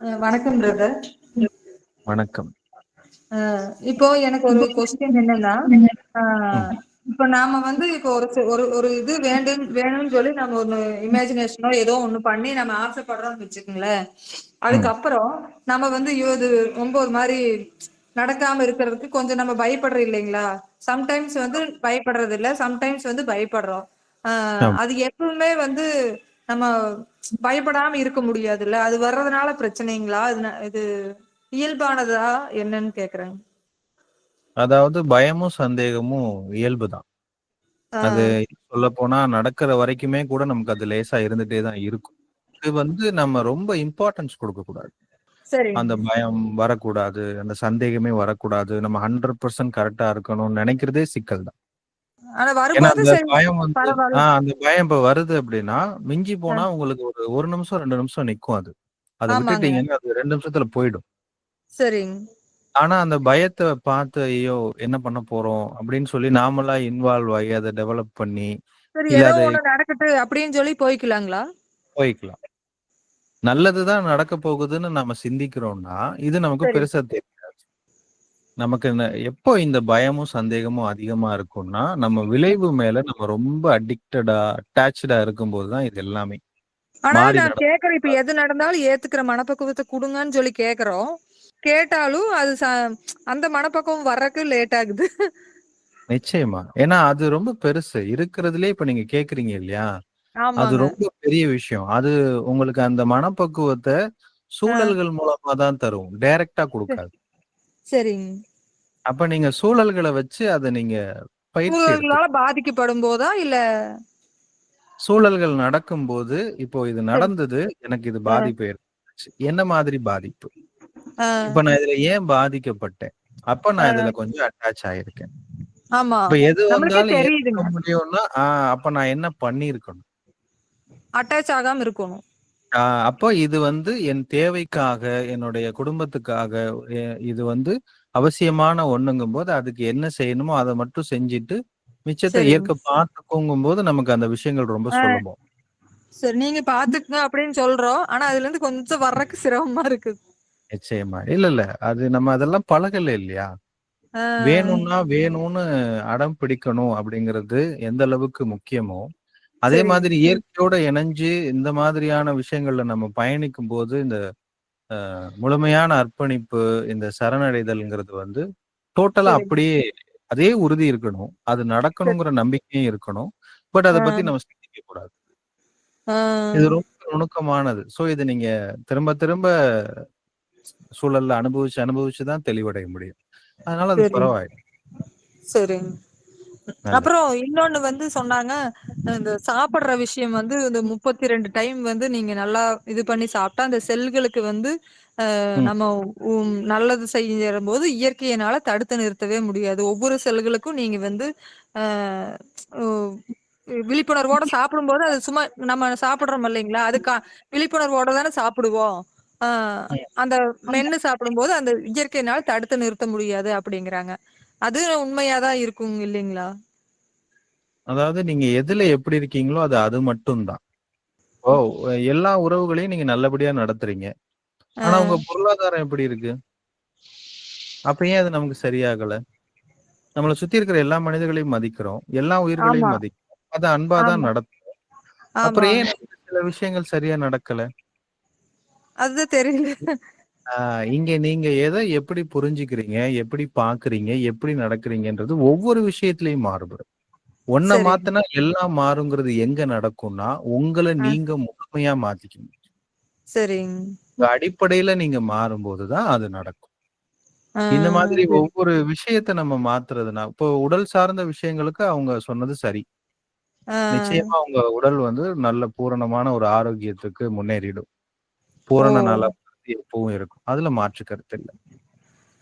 வணக்கம் பிரதர். வணக்கம். இப்போ எனக்கு ஒரு கொஸ்டின் என்னன்னா. இப்ப நாம வந்து இப்போ ஒரு ஒரு ஒரு இது வேண்டும் வேணும்னு சொல்லி நம்ம ஒண்ணு இமேஜினேஷனோ ஏதோ ஒண்ணு பண்ணி நம்ம ஆசைப்படுறோம்னு வச்சுக்கங்களேன். அதுக்கப்புறம் நம்ம வந்து ஐயோ! இது ரொம்ப ஒரு மாரி நடக்காம இருக்கிறதுக்கு கொஞ்சம் நம்ம பயப்படுறோம் இல்லைங்களா? சம்டைம்ஸ் வந்து பயப்படுறது இல்ல. சம்டைம்ஸ் வந்து பயப்படுறோம். அது எப்பவுமே வந்து நம்ம பயப்படாம இருக்க முடியாதுல்ல. அது வர்றதுனால பிரச்சனைங்களா? இது ந இது இயல்பானதா என்னன்னு கேட்கிறேன். அதாவது பயமும், சந்தேகமும் இயல்பு தான். ஆ. அது சொல்லப்போனா நடக்கிற வரைக்குமே கூட நமக்கு அது லேசா இருந்துட்டே தான் இருக்கும். இது வந்து நம்ம ரொம்ப இம்பார்ட்டன்ஸ் குடுக்கக்கூடாது. அந்த சரிங்க. பயம் வரக்கூடாது. அந்த சந்தேகமே வரக்கூடாது. நம்ம 100% கரெக்ட்டா இருக்கணும்னு நெனைக்கிறதே சிக்கல் தான். அந்த பயம் இப்ப வருது அப்டின்னா, மிஞ்சி. போனா உங்களுக்கு ஒரு 1 நிமிஷம், 2 நிமிஷம் நிக்கும் அது. அத. விட்டுட்டீங்கன்னா, அது 2 நிமிஷத்துல போயிடும். சரிங்க. ஆனா, அந்த பயத்த பார்த்து, ஐயோ! என்ன பண்ண போறோம்? அப்படின்னு சொல்லி நாமளா இன்வால்வ் ஆகி, அத டெவலப் பண்ணி, நடக்கட்டு அப்படின்னு சொல்லி போய்க்கலாங்களா? போய்க்கலாம். நல்லது தான் நடக்க போகுதுன்னு நாம சிந்திக்கிறோம்னா, இது நமக்கு. பெருசா தெரியாது. நமக்கு எப்போ இந்த பயமும், சந்தேகமும் அதிகமா இருக்கும்னா, நம்ம விளைவு மேல நம்ம ரொம்ப அடிக்டடா, அட்டாச்டா இருக்கும்போது தான் இது எல்லாமே. மாறி நான் நடக்கும். கேட்கிறேன். இப்ப எது நடந்தாலும் ஏத்துக்கிற மனப்பக்குவத்த குடுங்கன்னு சொல்லி கேட்கிறோம். கேட்டாலும் அது ச அந்த மனப்பக்குவம் வர்றக்கு லேட் ஆகுது. நிச்சயமா. ஏன்னா, அது ரொம்ப பெருசு. இருக்கிறதுலயே இப்ப நீங்க கேட்கிறீங்க இல்லையா? அது ஆமாங்க. ரொம்ப பெரிய விஷயம். அது உங்களுக்கு அந்த மனப்பக்குவத்த ஆ. சூழல்கள் மூலமா தான் தரும். டைரக்ட்டா ச குடுக்காது. சரிங்க. அப்ப நீங்க சூழல்கள வச்சு அத நீங்க பயிற்சி சூழல்களால. பாதிக்கப்படும் போதா? இல்ல சூழல்கள் நடக்கும்போது, இப்போ இது. நடந்தது. எனக்கு இது பாதிப்பு ஏற்பட்டுச்சு. என்ன மாதிரி பாதிப்பு? இப்ப நான் இதுல ஏன் பாதிக்கப்பட்டேன்? அப்ப நான் இதுல. கொஞ்சம் அட்டாச் ஆயிருக்கேன். ஆமா. இப்ப எது வந்தாலும். முடியும்னா, அப்ப நான் என்ன பண்ணியிருக்கணும்? அட்டாச் ஆகாம இருக்கணும். அப்போ இது வந்து என் தேவைக்காக, என்னுடைய குடும்பத்துக்காக, இது வந்து அவசியமான ஒண்ணுங்கும்போது, அதுக்கு என்ன செய்யணுமோ அத மட்டும் செஞ்சுட்டு, மிச்சத்த சரிங்க. இயற்கை பார்த்துக்குங்கும்போது, நமக்கு அந்த விஷயங்கள் ரொம்ப ஆ சுலபம். சரி நீங்க பாத்துக்கங்க அப்படின்னு சொல்றோம். ஆனா அதுலருந்து கொஞ்சம் வர்றக்கு சிரமமா இருக்குது. நிச்சயமா. இல்ல, இல்ல. அது நம்ம அதெல்லாம் பழகல இல்லையா? வேணும்னா வேணும்னு அடம் பிடிக்கணும் அப்படிங்கிறது எந்த அளவுக்கு முக்கியமோ, அதே சரிங்க. மாதிரி இயற்கையோட இணைஞ்சு இந்த மாதிரியான விஷயங்கள்ல நம்ம பயணிக்கும்போது, இந்த முழுமையான அர்ப்பணிப்பு, இந்த சரணடைதல்ங்கிறது வந்து டோட்டலா. அப்படியே அதே உறுதி இருக்கணும். அது. நடக்கணுங்கிற நம்பிக்கையும் இருக்கணும். பட் அத பத்தி நம்ம சிந்திக்கக் கூடாது. இது ரொம்ப நுணுக்கமானது. ஸோ இத நீங்க திரும்ப திரும்ப சூழல்ல அனுபவிச்சு, அனுபவிச்சு தான் தெளிவடைய முடியும். அதனால அது. பரவாயில்ல. சரிங்க. அப்புறம் இன்னொன்னு வந்து சொன்னாங்க, இந்த சாப்பிடுற விஷயம் வந்து இந்த 32 டைம் வந்து நீங்க நல்லா இது பண்ணி சாப்பிட்டா, அந்த செல்களுக்கு வந்து. நம்ம நல்லது செய்யும்போது இயற்கையினால தடுத்து நிறுத்தவே முடியாது. ஒவ்வொரு செல்களுக்கும் நீங்க வந்து விழிப்புணர்வோட சாப்பிடும்போது அது சும்மா நம்ம சாப்பிடுறோம் இல்லைங்களா? அது க விழிப்புணர்வோட தானே சாப்பிடுவோம். அந்த மென்னு சாப்பிடும்போது அந்த இயற்கையினால தடுத்து நிறுத்த முடியாது அப்படிங்கிறாங்க. அது உண்மையா தான் இருக்கும் இல்லைங்களா? அதாவது நீங்க எதுல எப்படி இருக்கீங்களோ, அது அது மட்டும் தான். ஓ! எல்லா உறவுகளையும் நீங்க நல்லபடியா நடத்துறீங்க. ஆனா உங்க பொருளாதாரம் எப்படி இருக்கு? அப்ப ஏன் அது நமக்கு சரியாகல? நம்மள சுத்தி இருக்கிற எல்லா மனிதர்களையும் மதிக்கிறோம். எல்லா உயிர்களையும் மதிக்கிறோம். அத அன்பா தான் ஆமா, நடத்துறோம். அப்புறம். ஏன் சில விஷயங்கள் சரியா நடக்கல? அதுதான் தெரியல. ஆ இங்க நீங்க எத எப்படி புரிஞ்சுக்கிறீங்க? எப்படி பார்க்குறீங்க? எப்படி நடக்கிறீங்கன்றது ஒவ்வொரு விஷயத்திலயும் மாறுபடும். ஒண்ண சரிங்க. மாத்துனா எல்லாம் மாறுங்கிறது எங்க நடக்கும்னா, உங்கள நீங்க முழுமையா மாத்திக்கணும். சரிங்க. உங்க அடிப்படையில நீங்க மாறும்போது தான் அது நடக்கும். ஆ இந்த மாதிரி சரி. ஒவ்வொரு விஷயத்த நம்ம மாத்துறதுனா இப்போ உடல் சார்ந்த விஷயங்களுக்கு அவங்க சொன்னது சரி. ஆ நிச்சயமா உங்க உடல் வந்து நல்ல பூரணமான ஒரு ஆரோக்கியத்துக்கு முன்னேறிடும். பூரண நலம் எப்பவும் இருக்கும். அதுல மாற்று கருத்து இல்ல.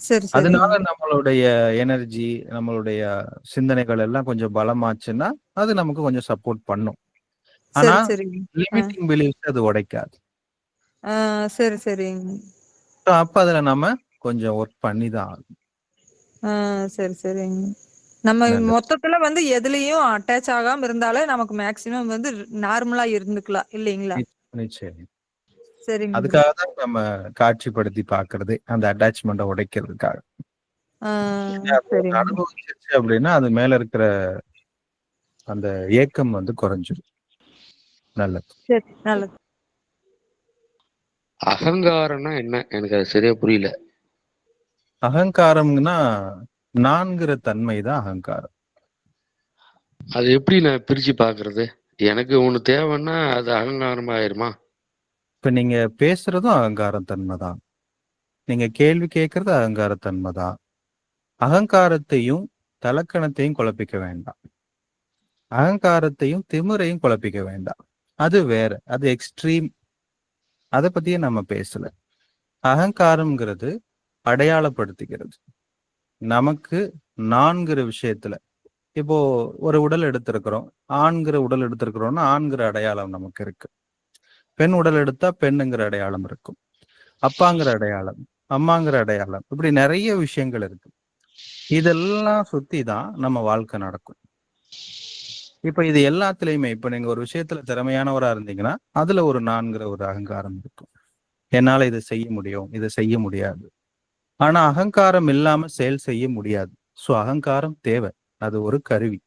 சரி, அதனால. நம்மளுடைய எனர்ஜி, நம்மளுடைய சிந்தனைகள் எல்லாம் கொஞ்சம் பலமாச்சுன்னா, அது நமக்கு கொஞ்சம் சப்போர்ட் பண்ணும். ஆனா, சரி, லிமிட்டிங் பிலீஃப்ஸ் அது உடைக்காது. சரி. ஸோ அப்ப அதுல நம்ம கொஞ்சம் ஒர்க் பண்ணி தான் ஆகணும். ஆ சரி, சரிங்க. நம்ம. மொத்தத்துல வந்து எதுலயும் அட்டாச் ஆகாம இருந்தாலே நமக்கு மேக்ஸிமம் வந்து நார்மலா இருந்துக்கலாம் இல்லைங்களா? நிச் நிச்சயம். சரிங்க. அதுக்காக தான் நம்ம காட்சிப்படுத்தி பார்க்கிறதே. அந்த அட்டாச்மெண்ட்ட உடைக்கிறதுக்காக. அனுபவிச்சிருச்சு அப்படின்னா, அது மேல இருக்கிற அந்த ஏக்கம் வந்து குறைஞ்சிரும். நல்லது. சரி, நல்லது. அகங்காரம்னா என்ன? எனக்கு அது சரியா புரியல. அகங்காரம்னா, நான்கிற தன்மை தான் அகங்காரம். அது எப்படி நான் பிரிச்சு பார்க்கறது? எனக்கு ஒண்ணு தேவைன்னா, அது அகங்காரமா ஆயிருமா? இப்ப நீங்க பேசுறதும் அகங்காரத்தன்மை தான். நீங்க கேள்வி கேட்கறது அகங்காரத்தன்மை தான். அகங்காரத்தையும், தலக்கணத்தையும் குழப்பிக்க வேண்டாம். அகங்காரத்தையும், திமிரையும் குழப்பிக்க வேண்டாம். அது வேற. அது எக்ஸ்ட்ரீம். அதை பத்தியே நம்ம பேசல. அகங்காரம்ங்கிறது அடையாளப்படுத்திக்கிறது. நமக்கு நான்கிற விஷயத்துல இப்போ ஒரு உடல் எடுத்திருக்கிறோம். ஆண்கிற உடல் எடுத்திருக்கிறோம்னா, ஆண்கிற அடையாளம் நமக்கு இருக்கு. பெண் உடல் எடுத்தா பெண்ணுங்கிற அடையாளம் இருக்கும். அப்பாங்கிற அடையாளம், அம்மாங்கிற அடையாளம். இப்படி நிறைய விஷயங்கள் இருக்கு. இதெல்லாம் சுத்தி தான் நம்ம வாழ்க்கை நடக்கும். இப்ப இது எல்லாத்துலயுமே இப்ப நீங்க ஒரு விஷயத்துல திறமையானவரா இருந்தீங்கன்னா, அதுல ஒரு நான்கிற ஒரு அகங்காரம் இருக்கும். என்னால இத செய்ய முடியும். இதை செய்ய முடியாது. ஆனா அகங்காரம் இல்லாம செயல் செய்ய முடியாது. சோ அகங்காரம் தேவை. அது ஒரு கருவி.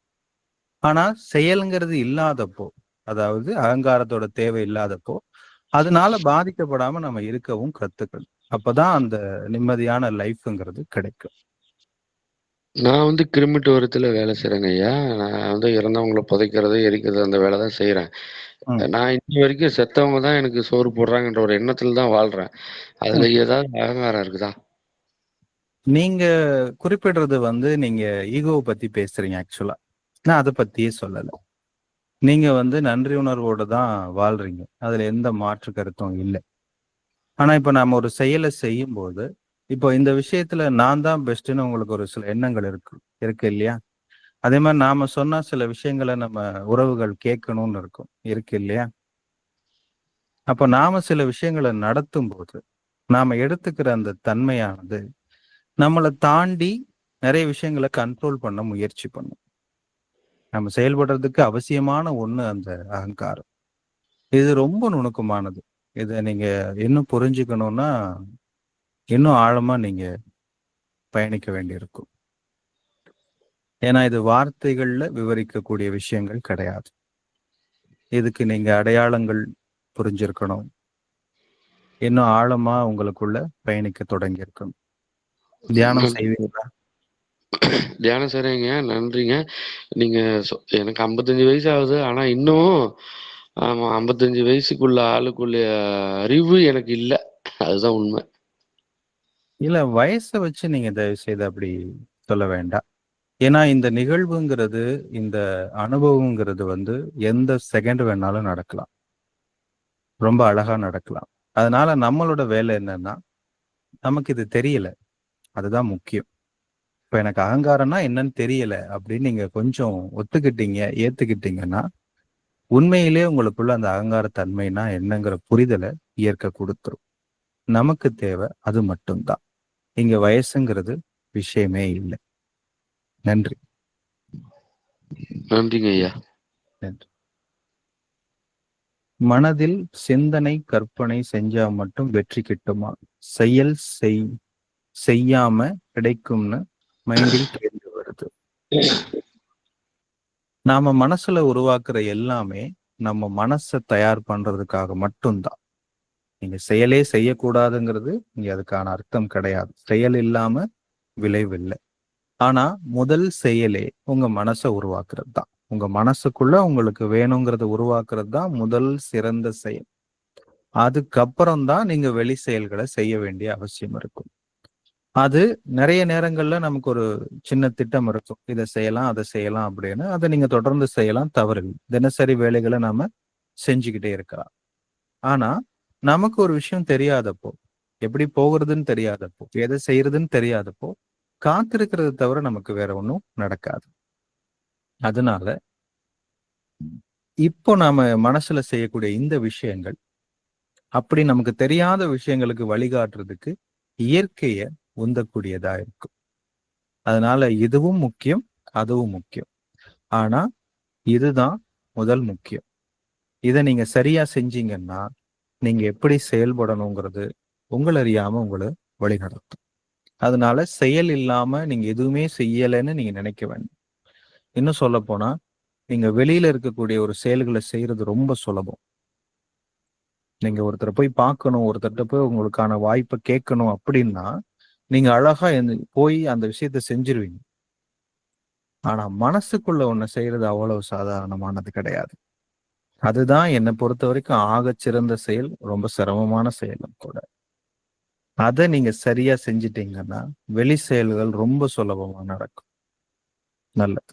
ஆனா செயல்ங்கிறது இல்லாதப்போ, அதாவது அகங்காரத்தோட தேவை இல்லாதப்போ, அதனால பாதிக்கப்படாம நம்ம இருக்கவும் கத்துக்கணும். அப்பதான் அந்த நிம்மதியான லைஃப்ங்கிறது கிடைக்கும். நான் வந்து கிரிமிட்டோரியத்துல வேலை செய்றேங்க ஐயா. நான் வந்து இறந்தவங்கள புதைக்கிறது, எரிக்கிறது அந்த வேலை தான் செய்றேன். ம். நான் இன்னி வரைக்கும் செத்தவங்க தான் எனக்கு சோறு போடுறாங்கன்ற ஒரு எண்ணத்துல தான் வாழ்றேன். அதுல. ஏதாவது அகங்காரம் இருக்குதா? நீங்க குறிப்பிடுறது வந்து நீங்க ஈகோவ பத்தி பேசுறீங்க ஆக்சுவலா. நான் அத பத்தியே சொல்லல. நீங்க வந்து நன்றி உணர்வோட தான் வாழ்றீங்க. அதுல எந்த மாற்று கருத்தும் இல்ல. ஆனா இப்ப நாம ஒரு செயலை செய்யும் போது இப்போ இந்த விஷயத்துல நான் தான் பெஸ்ட்ன்னு உங்களுக்கு ஒரு சில எண்ணங்கள் இருக்கு இருக்கு இல்லையா? அதே மாதிரி நாம சொன்னா சில விஷயங்களை நம்ம உறவுகள் கேட்கணும்னு இருக்கும். இருக்கு இல்லையா? அப்ப நாம சில விஷயங்களை நடத்தும் போது நாம எடுத்துக்கிற அந்த தன்மையானது, நம்மளை தாண்டி நிறைய விஷயங்கள கண்ட்ரோல் பண்ண முயற்சி பண்ணும். நம்ம செயல்படுறதுக்கு அவசியமான ஒண்ணு அந்த அகங்காரம். இது ரொம்ப நுணுக்கமானது. இத நீங்க இன்னும் புரிஞ்சுக்கணும்னா, இன்னும் ஆழமா நீங்க பயணிக்க வேண்டியிருக்கும். ஏன்னா இது வார்த்தைகள்ல விவரிக்கக்கூடிய விஷயங்கள் கிடையாது. இதுக்கு நீங்க அடையாளங்கள் புரிஞ்சிருக்கணும். இன்னும் ஆழமா உங்களுக்குள்ள பயணிக்க தொடங்கியிருக்கணும். தியானம். செய்வீங்களா? தியானம் செய்றேங்க. நன்றிங்க. நீங்க சொ எனக்கு 55 வயசு ஆகுது. ஆனா இன்னும் ஆமா 55 வயசுக்குள்ள ஆளுக்குள்ள அறிவு எனக்கு இல்ல. அதுதான் உண்மை. இல்ல வயச வச்சு நீங்க தயவு செய்து அப்படி சொல்ல வேண்டாம். ஏன்னா இந்த நிகழ்வுங்கிறது, இந்த அனுபவம்ங்கிறது வந்து எந்த செகண்ட் வேணாலும் நடக்கலாம். ரொம்ப அழகா நடக்கலாம். அதனால நம்மளோட வேலை என்னன்னா, நமக்கு இது தெரியல. அதுதான் முக்கியம். இப்ப எனக்கு அகங்காரம்னா என்னன்னு தெரியல அப்படின்னு நீங்க கொஞ்சம் ஒத்துக்கிட்டீங்க, ஏத்துக்கிட்டீங்கன்னா, உண்மையிலேயே உங்களுக்குள்ள அந்த அகங்கார தன்மைனா என்னங்கிற புரிதல இயற்கை குடுத்துரும். நமக்கு தேவை அது மட்டும் தான். இங்க வயசுங்கிறது விஷயமே இல்ல. நன்றி. நன்றிங்க ஐயா. நன்றி. மனதில் சிந்தனை, கற்பனை செஞ்சா மட்டும் வெற்றி கிட்டுமா? செயல் செய் செய்யாம கிடைக்கும்னு மைண்டில் தெரிந்து வருது. நாம மனசுல உருவாக்குற எல்லாமே, நம்ம மனச தயார் பண்றதுக்காக மட்டும் தான். நீங்க செயலே செய்யக்கூடாதுங்கிறது, இங்க அதுக்கான அர்த்தம் கிடையாது. செயல் இல்லாம விளைவு ஆனா, முதல் செயலே உங்க மனச உருவாக்குறது தான். உங்க மனசுக்குள்ள உங்களுக்கு வேணுங்கிறத உருவாக்குறது தான் முதல் சிறந்த செயல். அதுக்கப்புறம் தான் நீங்க வெளி செயல்களை செய்ய வேண்டிய அவசியம் இருக்கும். அது நிறைய நேரங்கள்ல நமக்கு ஒரு சின்ன திட்டம் இருக்கும். இத செய்யலாம், அதை செய்யலாம் அப்படின்னு. அதை நீங்க தொடர்ந்து செய்யலாம் தவறில்லை தினசரி வேலைகளை நாம செஞ்சுகிட்டே இருக்கலாம். ஆனா, நமக்கு ஒரு விஷயம் தெரியாதப்போ, எப்படி போகிறதுன்னு தெரியாதப்போ, எதை செய்யறதுன்னு தெரியாதப்போ, காத்திருக்கிறத தவிர நமக்கு வேற ஒன்றும் நடக்காது. அதனால இப்போ நாம மனசுல செய்யக்கூடிய இந்த விஷயங்கள், அப்படி நமக்கு தெரியாத விஷயங்களுக்கு வழிகாட்டுறதுக்கு இயற்கைய உந்தக்கூடியதா இருக்கும். அதனால இதுவும் முக்கியம், அதுவும் முக்கியம். ஆனா, இதுதான் முதல் முக்கியம். இதை நீங்க சரியா செஞ்சீங்கன்னா, நீங்க எப்படி செயல்படணுங்கிறது உங்களை அறியாம உங்களை வழிநடத்தும் அதனால செயல் இல்லாம நீங்க எதுவுமே செய்யலைன்னு நீங்க நினைக்க வேண்டாம் இன்னும் சொல்ல போனா நீங்க வெளியில இருக்கக்கூடிய ஒரு செயல்களை செய்யறது ரொம்ப சுலபம் நீங்க ஒருத்தரை போய் பார்க்கணும் ஒருத்தர்கிட்ட போய் உங்களுக்கான வாய்ப்பை கேட்கணும் அப்படின்னா நீங்க அழகா போய் அந்த விஷயத்த செஞ்சிருவீங்க. ஆனா மனசுக்குள்ள ஒண்ணு செய்யறது அவ்வளவு சாதாரணமானது கிடையாது. அதுதான் என்னை பொறுத்த வரைக்கும் ஆக சிறந்த செயல் ரொம்ப சிரமமான செயலும் கூட. அதை நீங்க சரியா செஞ்சிட்டீங்கன்னா வெளி செயல்கள் ரொம்ப சுலபமா நடக்கும். நல்லது.